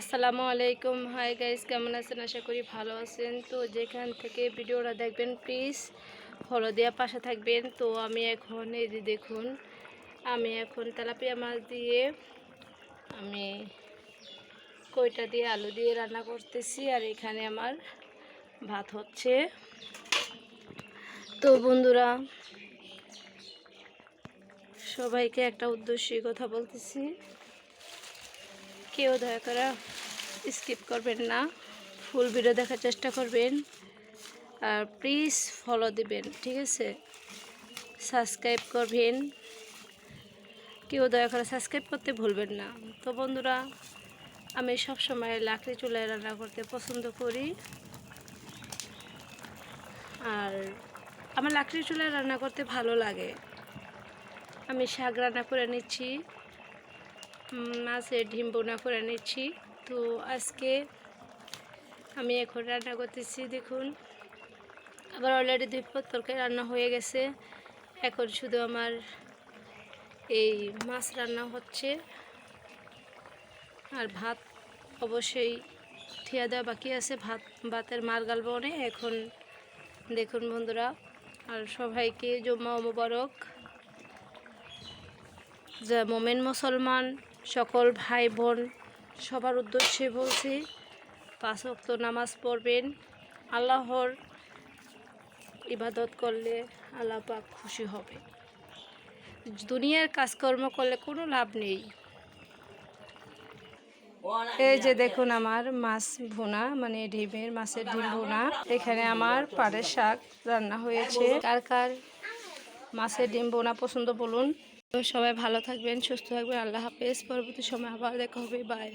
আসসালামু আলাইকুম। Hi guys কেমন আছেন? আশা করি ভালো আছেন। তো যেখান থেকে ভিডিওটা দেখবেন প্লিজ ফলো দেওয়ার পাশে থাকবেন। তো আমি এখন এই যে দেখুন, আমি এখন তেলাপিয়া মাছ দিয়ে আমি কইটা দিয়ে আলু দিয়ে রান্না করতেছি আর এখানে আমার ভাত হচ্ছে। তো বন্ধুরা, সবাইকে একটা উদ্দেশ্যই কথা বলতেছি। কেউ দয়া করে স্কিপ করবেন না। ফুল ভিডিও দেখার চেষ্টা করবেন। আর প্লিজ ফলো দিবেন, ঠিক আছে? সাবস্ক্রাইব করবেন। কেউ দয়া করে সাবস্ক্রাইব করতে ভুলবেন না। তো বন্ধুরা, আমি সব সময় লাকড়ি চুলায় রান্না করতে পছন্দ করি। আর আমার লাকড়ি চুলায় রান্না করতে ভালো লাগে। আমি শাক রান্না করে নিচ্ছি। মাছের ডিম বোনা করে নিচ্ছি তো আজকে আমি এখন রান্না করতেছি, দেখুন। আবার অলরেডি দুই পদ তরকারি রান্না হয়ে গেছে। এখন শুধু আমার এই মাছ রান্না হচ্ছে। আর ভাত অবশ্যই থিয়া দেওয়া বাকি আছে। ভাত, ভাতের মার গালবো অনেক এখন দেখুন বন্ধুরা, আর সবাইকে জম্মা মোবারক। যে মোমেন মুসলমান সকল ভাই বোন সবার উদ্দেশ্যে বলছি, পাঁচ অক্ত নামাজ পড়বেন। আল্লাহর ইবাদত করলে আল্লাহ পাক খুশি হবে। দুনিয়ার কাজকর্ম করলে কোনো লাভ নেই। এই যে দেখুন আমার মাছ ভুনা মানে ডিমের মাছের ডিম ভুনা। এখানে আমার পাড়ের শাক রান্না হয়েছে। কার কার মাছের ডিম বোনা পছন্দ বলুন। তো সবাই ভালো থাকবেন সুস্থ থাকবেন আল্লাহ হাফেজ পরবর্তী সময় আবার দেখা হবে বাই